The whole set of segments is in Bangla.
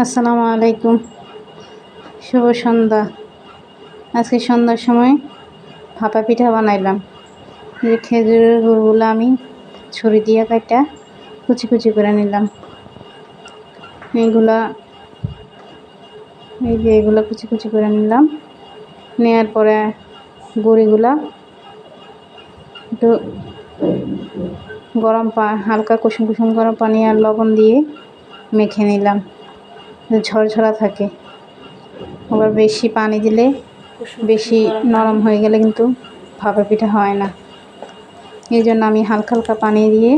আসসালামু আলাইকুম। শুভ সন্ধ্যা। আজকে সন্ধ্যার সময় ভাপা পিঠা বানাইলাম। যে খেজুরের গুড়গুলো আমি ছুরি দিয়ে কাটা কুচি কুচি করে নিলাম। এইগুলা এই যে এগুলো কুচি কুচি করে নিলাম। নেওয়ার পরে গুড়িগুলা একটু গরম পা হালকা কুসুম কুসুম গরম পানি আর লবণ দিয়ে মেখে নিলাম। ঝরঝরা থাকে। আবার বেশি পানি দিলে বেশি নরম হয়ে গেলে কিন্তু ভাপা পিঠা হয় না। এই জন্য আমি হালকা হালকা পানি দিয়ে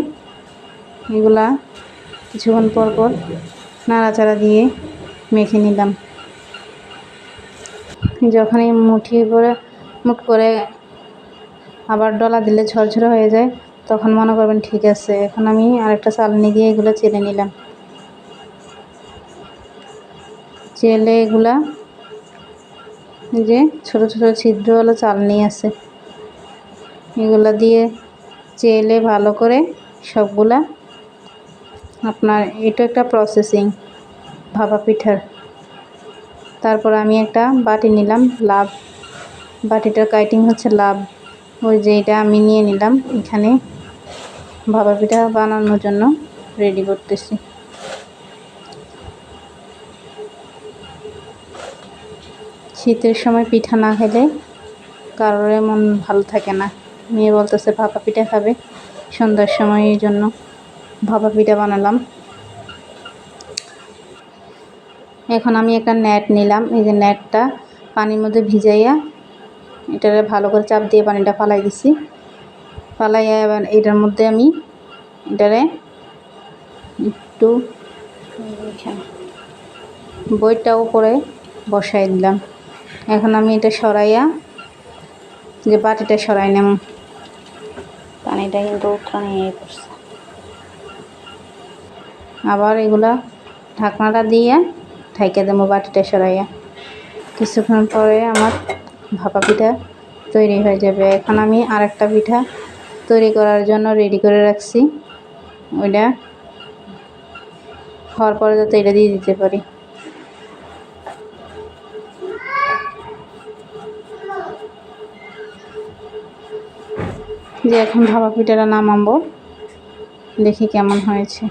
এগুলা কিছুক্ষণ পর পর নাড়াচাড়া দিয়ে মেখে নিলাম। যখন এই মুঠি করে মুঠ করে আবার ডলা দিলে ঝরঝরে হয়ে যায়, তখন মনে করবেন ঠিক আছে, এখন আমি আরেকটা চালনি দিয়ে এগুলো চেলে নিলাম। চেলে এগুলা যে ছোট ছোট ছিদ্রওয়ালা চালনি আছে, এগুলা দিয়ে চেলে ভালো করে সবগুলা, আপনার এটা একটা প্রসেসিং ভাপা পিঠার। তারপর আমি একটা বাটি নিলাম, লাভ, বাটিটার কাইটিং হচ্ছে লাভ, ওই যে এটা আমি নিয়ে নিলাম, এখানে ভাপা পিঠা বানানোর জন্য রেডি করতেছি। শীতের সময় পিঠা না খেলে কারোর মন ভালো থাকে না। মেয়ে বলতেছে, ভাপা পিঠা খাবে? সন্ধ্যার সময় এই জন্য ভাপা পিঠা বানালাম। এখন আমি একটা নেট নিলাম। এই যে নেটটা পানির মধ্যে ভিজাইয়া এটারে ভালো করে চাপ দিয়ে পানিটা ফালাই দিছি। ফালাইয়া এবার এটার মধ্যে আমি এটারে একটু বইটা উপরে বসাই দিলাম। এখন আমি এটা সরাইয়া যে বাটিটা সরাই নেব। পানিটা কিন্তু উঠানে ইয়ে আবার এগুলা ঢাকনাটা দিয়ে ঢাইকে দেবো বাটিটা সরাইয়া। কিছুক্ষণ পরে আমার ভাপা পিঠা তৈরি হয়ে যাবে। এখন আমি আরেকটা পিঠা তৈরি করার জন্য রেডি করে রাখছি। ওইটা হওয়ার পরে যাতে এটা দিয়ে দিতে পারি। যে এখন ভাপা পিঠাটা নামাবো। দেখি কেমন হয়েছে।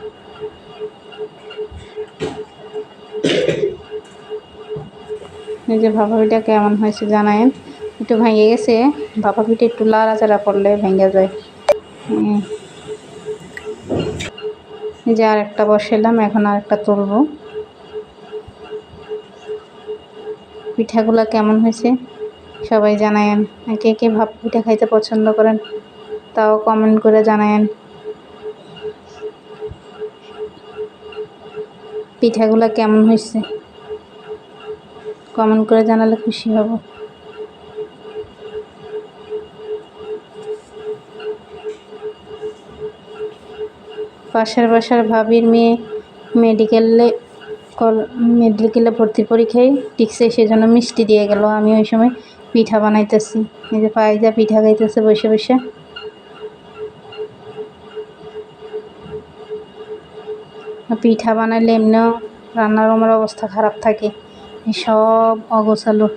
এই যে ভাপা পিঠা কেমন হয়েছে জানায়েন। একটু ভেঙে গেছে। ভাপা পিঠা একটু লাড়াচাড়া করলে ভেঙে যায়। যে আর একটা বসাইলাম, এখন আর একটা তুলবো। পিঠাগুলো কেমন হয়েছে? সবাই জানায়েন। কে কে ভাপ পিঠা খাইতে পছন্দ করেন? তাও কমেন্ট করে জানায়েন। পিঠাগুলো কেমন হয়েছে? কমেন্ট করে জানালে খুশি হব। পাশের বাসার ভাবির মেয়ে মেডিকেলে কল মেডিকেলে ভর্তি পরীক্ষায় টিকছে, সেজন্য মিষ্টি দিয়ে গেল। আমি ওই সময় পিঠা বানাইতেছি। এই যে পায়জা পিঠা খাইতেছে বসে বসে। পিঠা বানাইলে এমনিও রান্নার আমার অবস্থা খারাপ থাকে। সব অগোছালো।